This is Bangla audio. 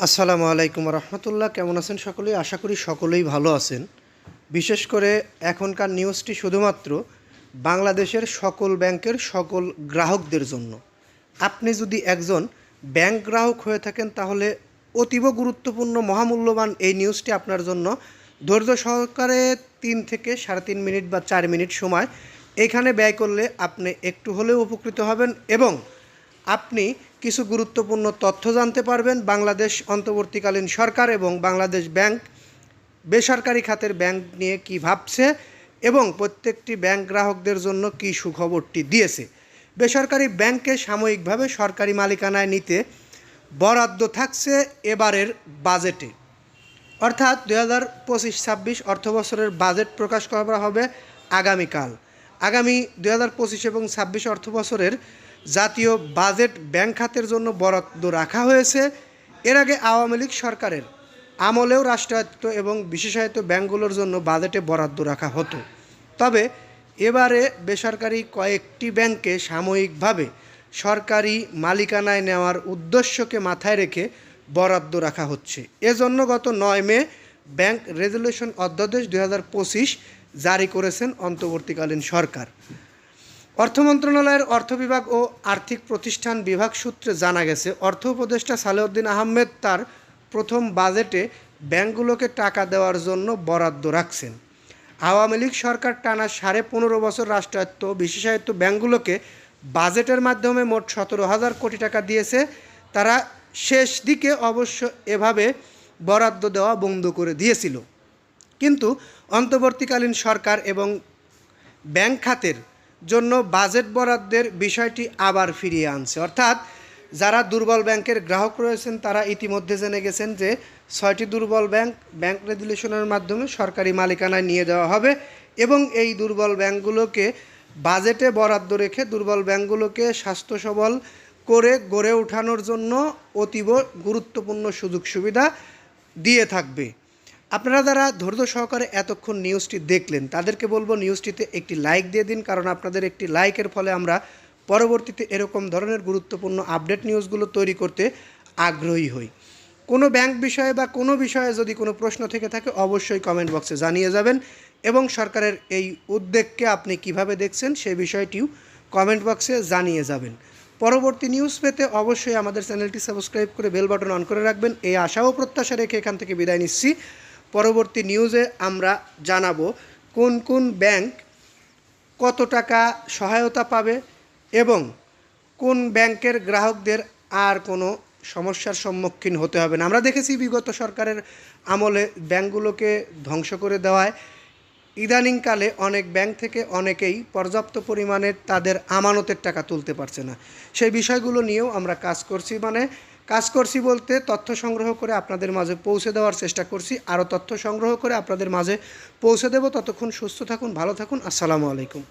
আসসালামু আলাইকুম রহমতুল্লাহ, কেমন আছেন সকলেই? আশা করি সকলেই ভালো আছেন। বিশেষ করে এখনকার নিউজটি শুধুমাত্র বাংলাদেশের সকল ব্যাংকের সকল গ্রাহকদের জন্য। আপনি যদি একজন ব্যাংক গ্রাহক হয়ে থাকেন, তাহলে অতীব গুরুত্বপূর্ণ, মহামূল্যবান এই নিউজটি আপনার জন্য ধৈর্য সহকারে তিন থেকে সাড়ে তিন মিনিট বা চার মিনিট সময় এখানে ব্যয় করলে আপনি একটু হলেও উপকৃত হবেন এবং আপনি কিছু গুরুত্বপূর্ণ তথ্য জানতে পারবেন। বাংলাদেশ অন্তর্বর্তীকালীন সরকার এবং বাংলাদেশ ব্যাংক বেসরকারি খাতের ব্যাংক নিয়ে কি ভাবছে এবং প্রত্যেকটি ব্যাংক গ্রাহকদের জন্য কি সুখবরটি দিয়েছে। বেসরকারি ব্যাংকে সাময়িকভাবে সরকারি মালিকানায় নিতে বরাদ্দ থাকছে এবারের বাজেটে। অর্থাৎ দু হাজার পঁচিশ ছাব্বিশ অর্থবছরের বাজেট প্রকাশ করা হবে আগামীকাল। আগামী দু হাজার পঁচিশ এবং ছাব্বিশ অর্থবছরের জাতীয় বাজেট ব্যাংক খাতের জন্য বরাদ্দ রাখা হয়েছে। এর আগে আওয়ামী লীগ সরকারের আমলেও রাষ্ট্রায়ত্ত এবং বিশেষায়িত ব্যাংকগুলোর জন্য বাজেটে বরাদ্দ রাখা হতো। তবে এবারে বেসরকারি কয়েকটি ব্যাংকে সাময়িকভাবে সরকারি মালিকানায় নেওয়ার উদ্দেশ্যকে মাথায় রেখে বরাদ্দ রাখা হচ্ছে। এজন্য গত নয় মে ব্যাংক রেজলিউশন অধ্যাদেশ দু হাজার পঁচিশ জারি করেছেন অন্তর্বর্তীকালীন সরকার। অর্থ মন্ত্রণালয়ের অর্থ বিভাগ ও আর্থিক প্রতিষ্ঠান বিভাগ সূত্রে জানা গেছে, অর্থ উপদেষ্টা সালেউদ্দিন আহমেদ তার প্রথম বাজেটে ব্যাংকগুলোকে টাকা দেওয়ার জন্য বরাদ্দ রাখছেন। আওয়ামী লীগ সরকার টানা সাড়ে পনেরো বছর রাষ্ট্রায়ত্ত বিশেষায়িত ব্যাংকগুলোকে বাজেটের মাধ্যমে মোট সতেরো হাজার কোটি টাকা দিয়েছে। তারা শেষ দিকে অবশ্য এভাবে বরাদ্দ দেওয়া বন্ধ করে দিয়েছিল। কিন্তু অন্তর্বর্তীকালীন সরকার এবং ব্যাংক খাতের জন্য বাজেট বরাদ্দের বিষয়টি আবার ফিরিয়ে আনছে। অর্থাৎ যারা দুর্বল ব্যাংকের গ্রাহক রয়েছেন, তারা ইতিমধ্যে জেনে গেছেন যে ছয়টি দুর্বল ব্যাংক ব্যাংক রেজুলেশনের মাধ্যমে সরকারি মালিকানায় নিয়ে দেওয়া হবে এবং এই দুর্বল ব্যাংকগুলোকে বাজেটে বরাদ্দ রেখে দুর্বল ব্যাংকগুলোকে স্বাস্থ্য সবল করে গড়ে ওঠানোর জন্য অতীব গুরুত্বপূর্ণ সুযোগ সুবিধা দিয়ে থাকবে। আপনারা যারা ধৈর্য সহকারে এতক্ষণ নিউজটি দেখলেন, তাদেরকে বলব নিউজটিতে একটি লাইক দিয়ে দিন, কারণ আপনাদের একটি লাইকের ফলে আমরা পরবর্তীতে এরকম ধরনের গুরুত্বপূর্ণ আপডেট নিউজগুলো তৈরি করতে আগ্রহী হই। কোনো ব্যাংক বিষয়ে বা কোনো বিষয়ে যদি কোনো প্রশ্ন থেকে থাকে, অবশ্যই কমেন্ট বক্সে জানিয়ে যাবেন এবং সরকারের এই উদ্যোগকে আপনি কীভাবে দেখছেন সেই বিষয়টিও কমেন্ট বক্সে জানিয়ে যাবেন। পরবর্তী নিউজ পেতে অবশ্যই আমাদের চ্যানেলটি সাবস্ক্রাইব করে বেল বাটন অন করে রাখবেন। এই আশা ও প্রত্যাশা রেখে এখান থেকে বিদায় নিচ্ছি। পরবর্তী নিউজে আমরা জানাব কোন কোন ব্যাংক কত টাকা সহায়তা পাবে এবং কোন ব্যাংকের গ্রাহকদের আর কোনো সমস্যার সম্মুখীন হতে হবে না। আমরা দেখেছি বিগত সরকারের আমলে ব্যাংকগুলোকে ধ্বংস করে দেওয়ায়। ইদানিংকালে অনেক ব্যাংক থেকে অনেকেই পর্যাপ্ত পরিমাণে তাদের আমানতের টাকা তুলতে পারছে না। সেই বিষয়গুলো নিয়েও আমরা কাজ করছি। মানে কাজ করছি বলতে তথ্য সংগ্রহ করে আপনাদের মাঝে পৌঁছে দেওয়ার চেষ্টা করছি। আরও তথ্য সংগ্রহ করে আপনাদের মাঝে পৌঁছে দেব। ততক্ষণ সুস্থ থাকুন, ভালো থাকুন। আসসালামু আলাইকুম।